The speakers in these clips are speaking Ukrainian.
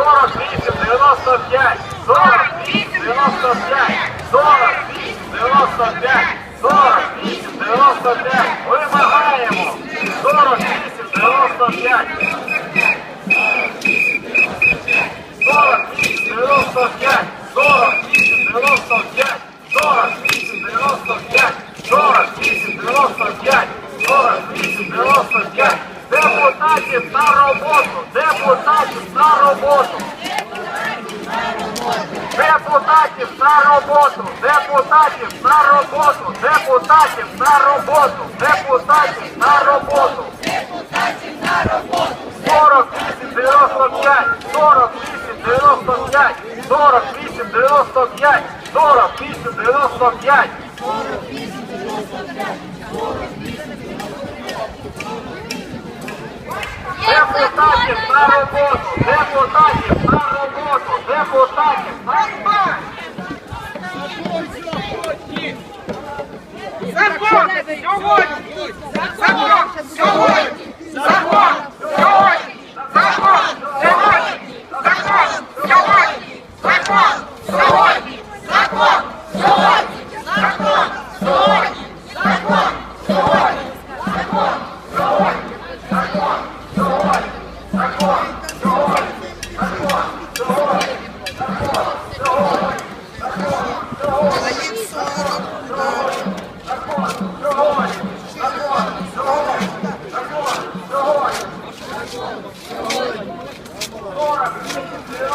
48, 95, 48, 95, 48, 95, 48, 95. Вимагаємо. 48, 95. 48, 95, 48, 95, 48, 95, 48, 95, 48, 95. Депутатів на роботу. Депутатів на роботу. Депутатів на роботу, депутатів на роботу, депутатів на роботу, депутатів на роботу. Депутатів на роботу. 48, 95, 48, 95, 48, 95, 48, 95. Депутатів на роботу, депутатів на роботу, депутатів на роботу. Закон сьогодні!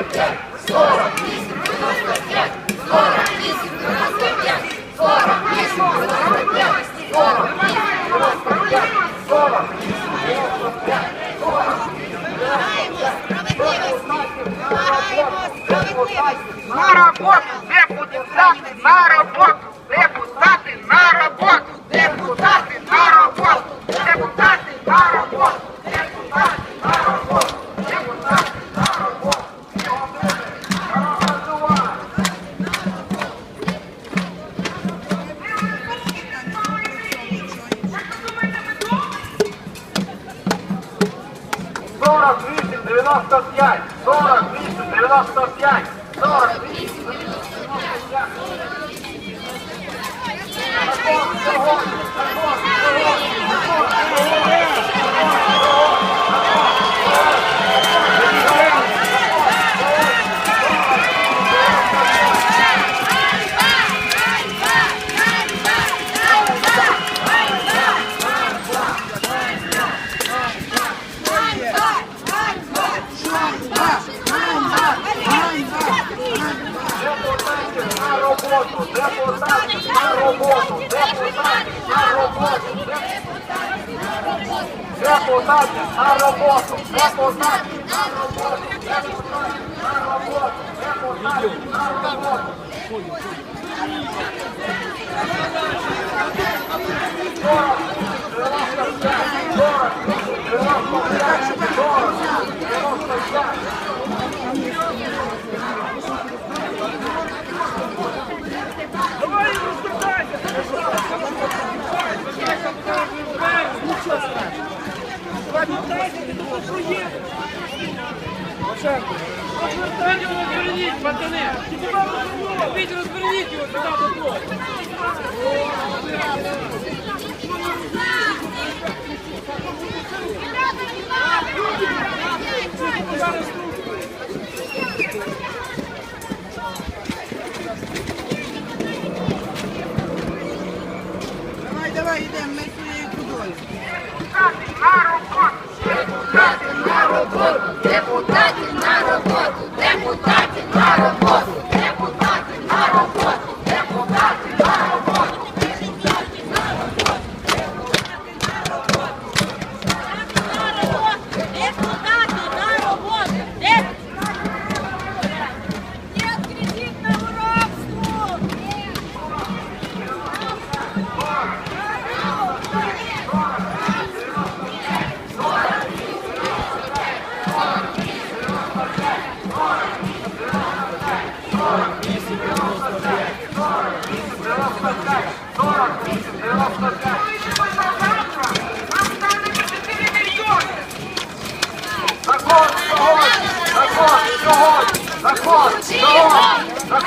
95, 48, 95, 48, 95, 48, 95, 48, 95, 48, Справедливості. На роботу! Депутати на роботу! Come on. депутати на роботу, депутати на роботу, депутати на роботу, депутати на роботу. Город, Город, Город, Город, Розвертайте його, розверніть, пацани! Підь розверніть його сюди до того!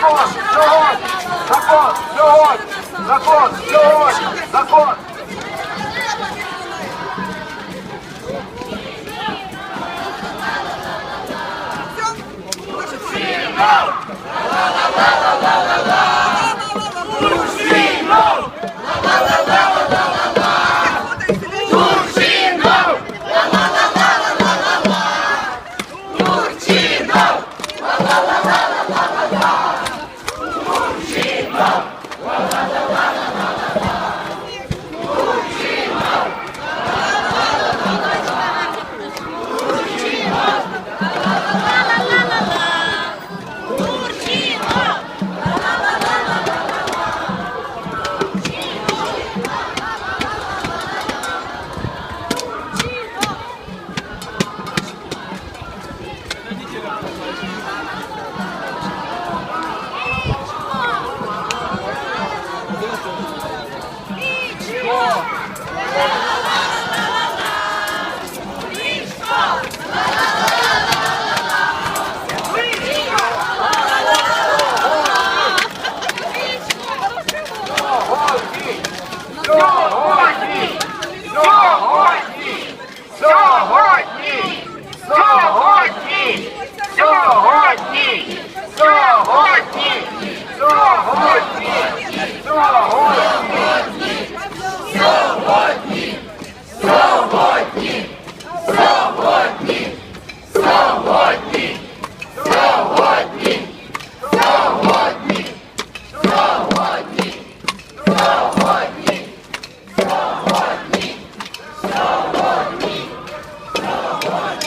Закон сьогодні! Закон сьогодні! Закон сьогодні! Закон! Ла-ла-ла-ла!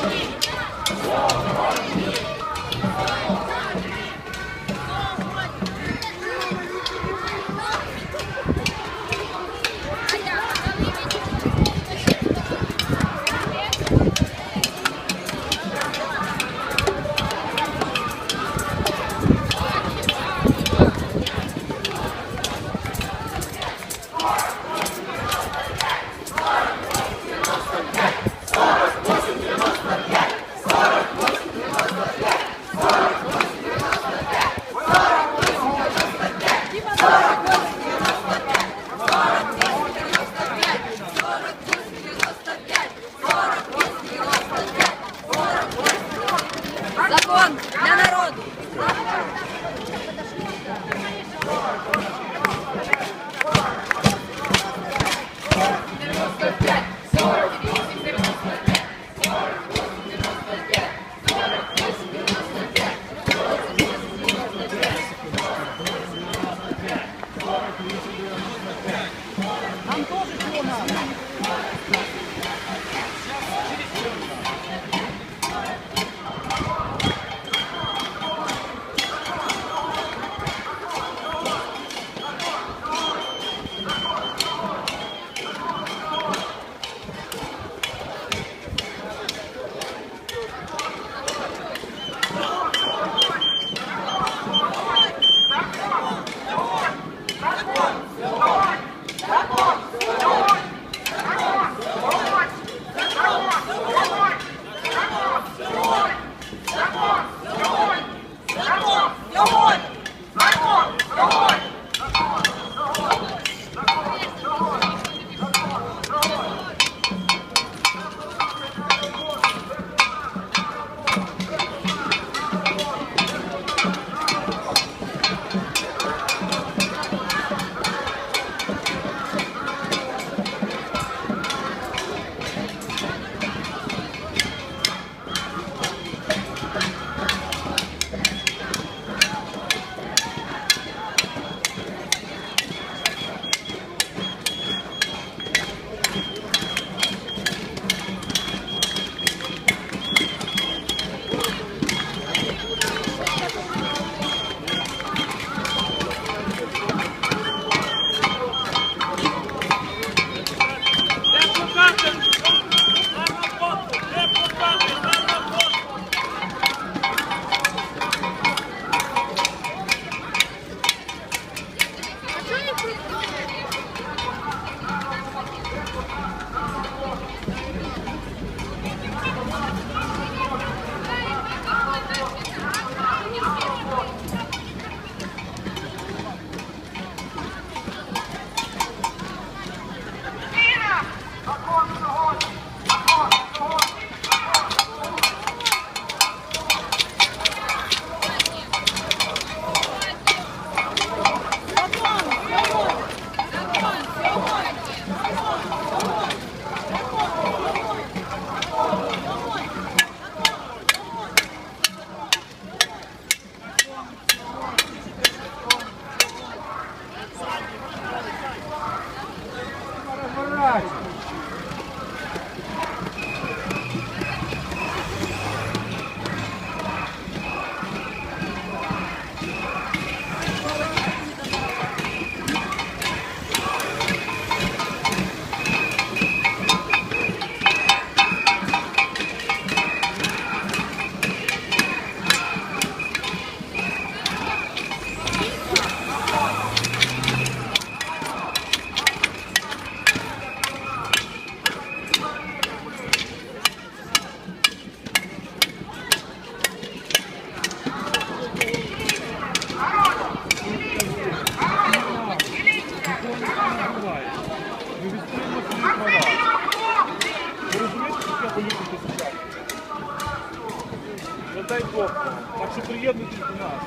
Thank you. Дай Бог. Так що приєднуйтесь до нас.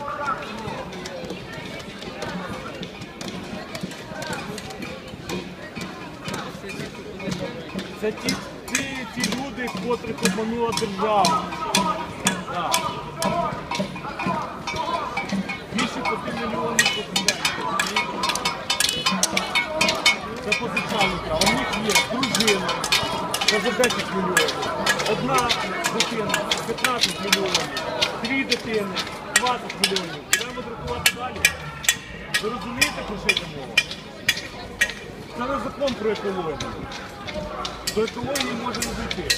Це ті, ті, ті люди, котрих обманула держава. Позичальника. У них є дружина за 10 мільйонів. Одна дитина 15 мільйонів. Дві дитини 20 мільйонів. Треба друкувати далі. Ви розумієте, про що йде мова? Це не закон про екологію. До екології може не дійти.